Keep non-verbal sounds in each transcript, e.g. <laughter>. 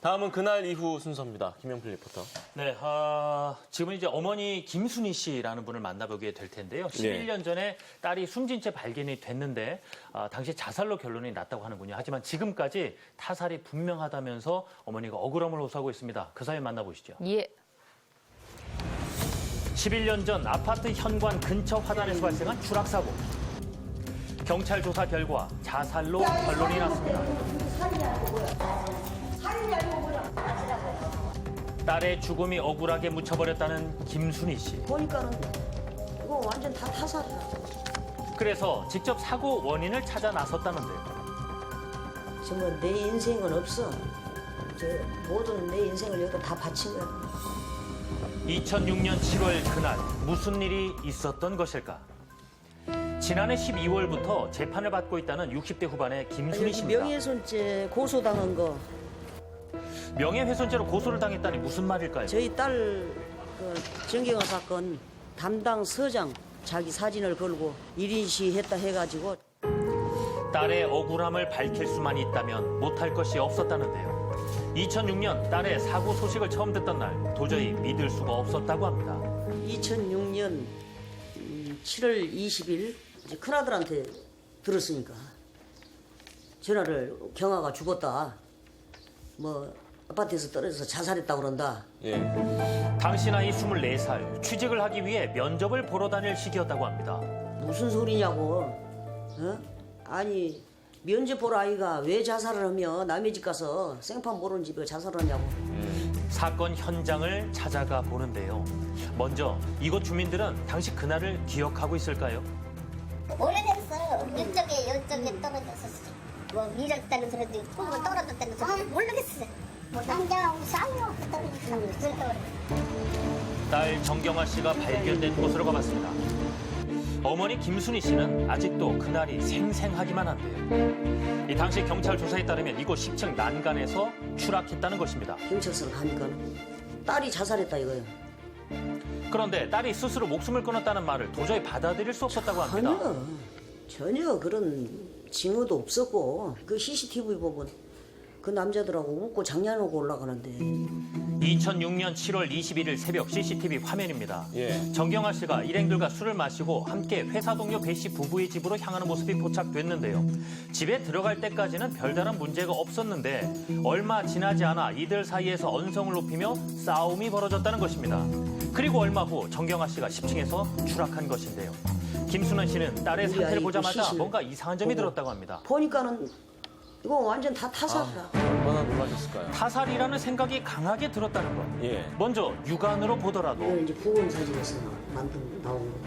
다음은 그날 이후 순서입니다. 김영필 리포터. 네, 아, 지금은 이제 어머니 김순희 씨라는 분을 만나보게 될 텐데요. 11년 전에 딸이 숨진 채 발견이 됐는데 아, 당시 자살로 결론이 났다고 하는군요. 하지만 지금까지 타살이 분명하다면서 어머니가 억울함을 호소하고 있습니다. 그 사연 만나보시죠. 예. 11년 전 아파트 현관 근처 화단에서 발생한 추락 사고. 경찰 조사 결과 자살로 결론이 났습니다. 딸의 죽음이 억울하게 묻혀버렸다는 김순희 씨. 보니까는 이거 완전 다 타살이야. 그래서 직접 사고 원인을 찾아 나섰다는데요. 정말 내 인생은 없어. 제 모든 내 인생을 여기다 다 바친 거야. 2006년 7월 그날 무슨 일이 있었던 것일까? 지난해 12월부터 재판을 받고 있다는 60대 후반의 김순희 여기 씨입니다. 명예훼손죄 고소당한 거 명예훼손죄로 고소를 당했다니 무슨 말일까요? 저희 딸그 정경화 사건 담당 서장 자기 사진을 걸고 1인 시했다 해가지고 딸의 억울함을 밝힐 수만 있다면 못할 것이 없었다는데요. 2006년 딸의 사고 소식을 처음 듣던 날 도저히 믿을 수가 없었다고 합니다. 2006년 7월 20일 이제 큰아들한테 들었으니까 전화를 경아가 죽었다. 뭐 아파트에서 떨어져서 자살했다 그런다. 예. 당시 나이 24살 취직을 하기 위해 면접을 보러 다닐 시기였다고 합니다. 무슨 소리냐고. 어? 아니 면접 볼 아이가 왜 자살을 하며 남의 집 가서 생판 모르는 집에 자살을 하냐고. 사건 현장을 찾아가 보는데요. 먼저 이곳 주민들은 당시 그날을 기억하고 있을까요? 오래됐어요. 이쪽에 이쪽에 떨어졌었어. 뭐 밀었다는 소리도 있고 뭐 떨어졌다는 소리도 모르겠어요. 뭐 남자하고 싸워 떨어졌어. 딸 정경아 씨가 발견된 곳으로 가봤습니다. 어머니 김순희 씨는 아직도 그날이 생생하기만 한데요. 이 당시 경찰 조사에 따르면 이곳 10층 난간에서 추락했다는 것입니다. 경찰서를 가니까 딸이 자살했다 이거예요. 그런데 딸이 스스로 목숨을 끊었다는 말을 도저히 받아들일 수 없었다고 합니다. 전혀 전혀 그런 징후도 없었고 그 CCTV 보면 그 남자들하고 웃고 장난하고 올라가는데 2006년 7월 21일 새벽 CCTV 화면입니다. 예. 정경아 씨가 일행들과 술을 마시고 함께 회사 동료 배 씨 부부의 집으로 향하는 모습이 포착됐는데요. 집에 들어갈 때까지는 별다른 문제가 없었는데 얼마 지나지 않아 이들 사이에서 언성을 높이며 싸움이 벌어졌다는 것입니다. 그리고 얼마 후 정경아 씨가 10층에서 추락한 것인데요. 김순원 씨는 딸의 우리 상태를 아이 보자마자 뭔가 이상한 점이 보고. 들었다고 합니다. 보니까는 이거 완전 다 타살이야. 얼마나 놀라셨을까요? 타살이라는 생각이 강하게 들었다는 것. 예. 먼저 육안으로 보더라도 이건 이제 부검 사진에서 만든 나온 거.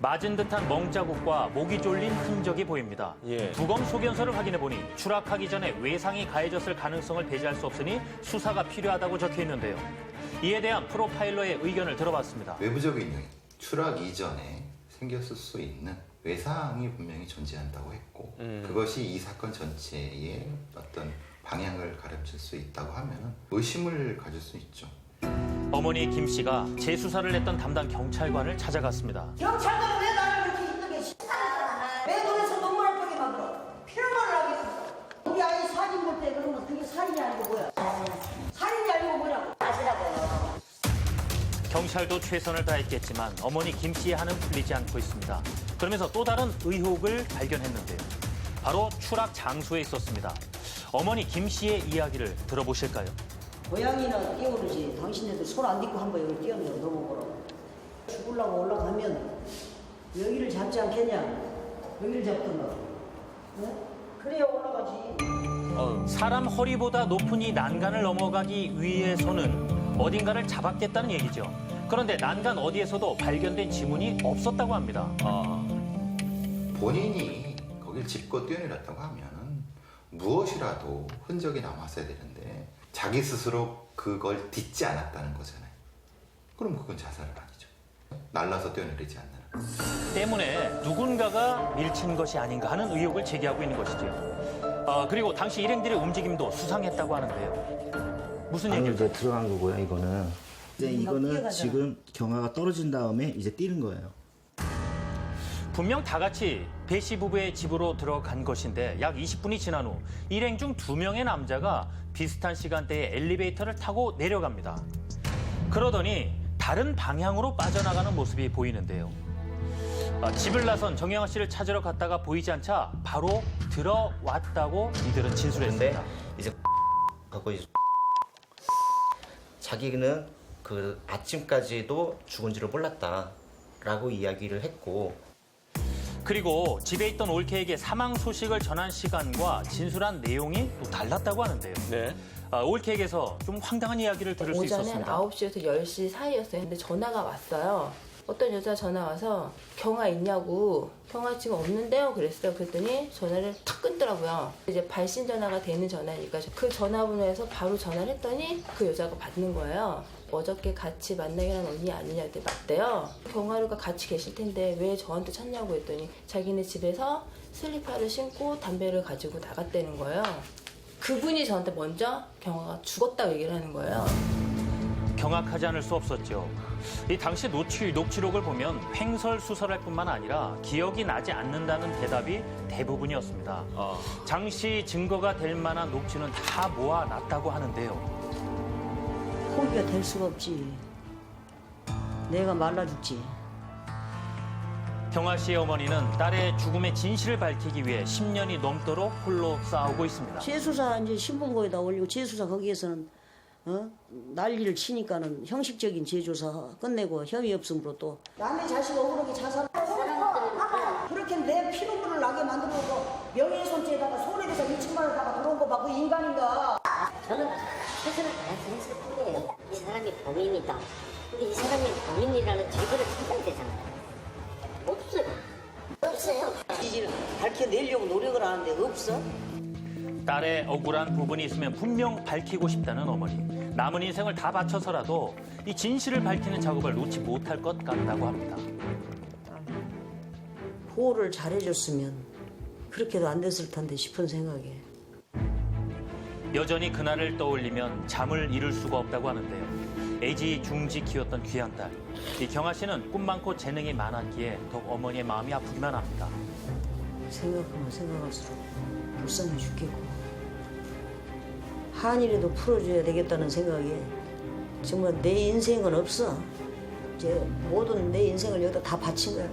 맞은 듯한 멍자국과 목이 졸린 흔적이 보입니다. 예. 부검 소견서를 확인해 보니 추락하기 전에 외상이 가해졌을 가능성을 배제할 수 없으니 수사가 필요하다고 적혀 있는데요. 이에 대한 프로파일러의 의견을 들어봤습니다. 외부적인 요인, 추락 이전에 생겼을 수 있는 외상이 분명히 존재한다고 했고 그것이 이 사건 전체의 어떤 방향을 가름칠 수 있다고 하면 의심을 가질 수 있죠. 어머니 김 씨가 재수사를 했던 담당 경찰관을 찾아갔습니다. 경찰관은 왜 나를 이렇게 힘들게 시달려? 내 돈에서 눈물 흘리게 만들어. 피를 하게 만들어. 우리 아이 사진 볼 때 그러면 그게 살인이 아니고 뭐야? 살인이 아니고 뭐냐고. 경찰도 최선을 다했겠지만 어머니 김 씨의 한은 풀리지 않고 있습니다. 그러면서 또 다른 의혹을 발견했는데요. 바로 추락 장소에 있었습니다. 어머니 김 씨의 이야기를 들어보실까요? 고양이나 뛰어오르지. 당신네들 손 안 딛고 한 번 여기 뛰어내려 넘어보라고. 죽으려고 올라가면 여기를 잡지 않겠냐? 여기를 잡던가. 어? 그래야 올라가지. 사람 허리보다 높은 이 난간을 넘어가기 위해서는 어딘가를 잡았겠다는 얘기죠. 그런데 난간 어디에서도 발견된 지문이 없었다고 합니다. 아. 본인이 거길 짚고 뛰어내렸다고 하면 무엇이라도 흔적이 남았어야 되는데 자기 스스로 그걸 딛지 않았다는 거잖아요. 그럼 그건 자살은 아니죠. 날라서 뛰어내리지 않는. 때문에 누군가가 밀친 것이 아닌가 하는 의혹을 제기하고 있는 것이죠. 아, 그리고 당시 일행들의 움직임도 수상했다고 하는데요. 무슨 방금 얘기죠? 이제 들어간 거고요, 이거는. 이제 막 이거는 뛰어가잖아. 지금 경화가 떨어진 다음에 이제 뛰는 거예요. 분명 다 같이 배씨 부부의 집으로 들어간 것인데 약 20분이 지난 후 일행 중 두 명의 남자가 비슷한 시간대에 엘리베이터를 타고 내려갑니다. 그러더니 다른 방향으로 빠져나가는 모습이 보이는데요. 아, 집을 나선 정영아 씨를 찾으러 갔다가 보이지 않자 바로 들어왔다고 이들은 근데 진술했습니다. 이제 <laughs> 하고 이제 자기는 그 아침까지도 죽은지를 몰랐다라고 이야기를 했고 그리고 집에 있던 올케에게 사망 소식을 전한 시간과 진술한 내용이 또 달랐다고 하는데요. 네. 아, 올케에게서 좀 황당한 이야기를 들을 수 있었습니다. 9시에서 10시 사이였어요. 근데 전화가 왔어요. 어떤 여자 전화 와서 경아 있냐고 경아 지금 없는데요 그랬어요. 그랬더니 전화를 탁 끊더라고요. 이제 발신 전화가 되는 전화니까 그 전화번호에서 바로 전화를 했더니 그 여자가 받는 거예요. 어저께 같이 만나기로 한 언니 아니냐 했더니 맞대요. 경아루가 같이 계실 텐데 왜 저한테 찾냐고 했더니 자기네 집에서 슬리퍼를 신고 담배를 가지고 나갔다는 거예요. 그분이 저한테 먼저 경아가 죽었다고 얘기를 하는 거예요. 경악하지 않을 수 없었죠. 이 당시 녹취, 녹취록을 보면 횡설수설할 뿐만 아니라 기억이 나지 않는다는 대답이 대부분이었습니다. 아, 장씨 증거가 될 만한 녹취는 다 모아놨다고 하는데요. 포기가 될 수가 없지. 내가 말라 죽지. 경아 씨의 어머니는 딸의 죽음의 진실을 밝히기 위해 10년이 넘도록 홀로 싸우고 있습니다. 재수사 이제 신분고에다 올리고 재수사 거기에서는 어? 난리를 치니까는 형식적인 재조사 끝내고 혐의 없음으로 또 남의 자식 억울하게 자살 그렇게 내 피눈물을 나게 만들어놓고 명예훼손죄에다가 손해배상 2천만 원에다가 들어온 거봐그 인간인가 저는 최선을 다해서 했을 뿐이에요. 이 사람이 범인이다. 근데 이 사람이 범인이라는 증거를 찾아야 되잖아요. 없어요. 없어요. 지지를 밝혀내려고 노력을 하는데 없어? 딸의 억울한 부분이 있으면 분명 밝히고 싶다는 어머니. 남은 인생을 다 바쳐서라도 이 진실을 밝히는 작업을 놓지 못할 것 같다고 합니다. 보호를 잘해줬으면 그렇게도 안 됐을 텐데 싶은 생각에 여전히 그날을 떠올리면 잠을 이룰 수가 없다고 하는데요. 애지 중지 키웠던 귀한 딸. 이 경아 씨는 꿈 많고 재능이 많았기에 더욱 어머니의 마음이 아프기만 합니다. 생각하면 생각할수록 불쌍해 죽겠고 한이라도 풀어줘야 되겠다는 생각에 정말 내 인생은 없어 이제 모든 내 인생을 여기다 다 바친 거야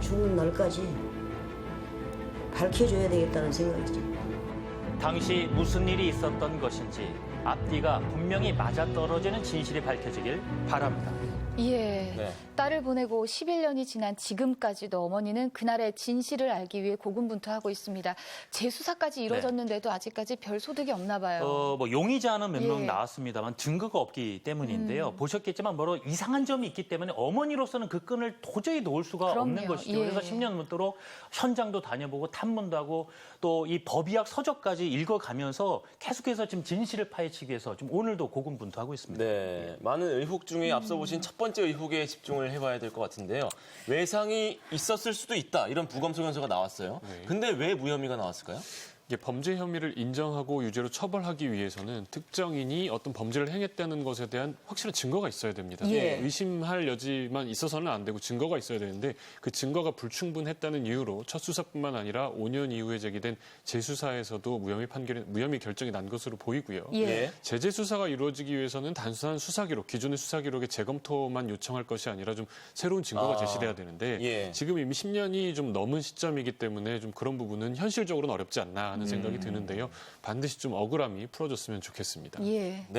죽는 날까지 밝혀줘야 되겠다는 생각이지 당시 무슨 일이 있었던 것인지 앞뒤가 분명히 맞아떨어지는 진실이 밝혀지길 바랍니다. 예. 네. 딸을 보내고 11년이 지난 지금까지도 어머니는 그날의 진실을 알기 위해 고군분투하고 있습니다. 재수사까지 이뤄졌는데도 아직까지 별 소득이 없나 봐요. 어, 뭐 용의자는 몇 명 예. 나왔습니다만 증거가 없기 때문인데요. 음. 보셨겠지만 뭐 이상한 점이 있기 때문에 어머니로서는 그 끈을 도저히 놓을 수가 그럼요. 없는 것이죠. 예. 그래서 10년 넘도록 현장도 다녀보고 탐문도 하고 또 이 법의학 서적까지 읽어가면서 계속해서 지금 진실을 파헤치기 위해서 지금 오늘도 고군분투하고 있습니다. 네. 많은 의혹 중에 앞서 보신 첫 번째 의혹에 집중을 해봐야 될 것 같은데요. 외상이 있었을 수도 있다. 이런 부검소 견서가 나왔어요. 근데 왜 무혐의가 나왔을까요? 범죄 혐의를 인정하고 유죄로 처벌하기 위해서는 특정인이 어떤 범죄를 행했다는 것에 대한 확실한 증거가 있어야 됩니다. 예. 의심할 여지만 있어서는 안 되고 증거가 있어야 되는데 그 증거가 불충분했다는 이유로 첫 수사뿐만 아니라 5년 이후에 제기된 재수사에서도 무혐의 판결이 무혐의 결정이 난 것으로 보이고요. 예. 네. 제재 수사가 이루어지기 위해서는 단순한 수사 기록, 기존의 수사 기록의 재검토만 요청할 것이 아니라 좀 새로운 증거가 아, 제시돼야 되는데 예. 지금 이미 10년이 좀 넘은 시점이기 때문에 좀 그런 부분은 현실적으로는 어렵지 않나 하는 생각이 드는데요. 반드시 좀 억울함이 풀어졌으면 좋겠습니다. 예. 네.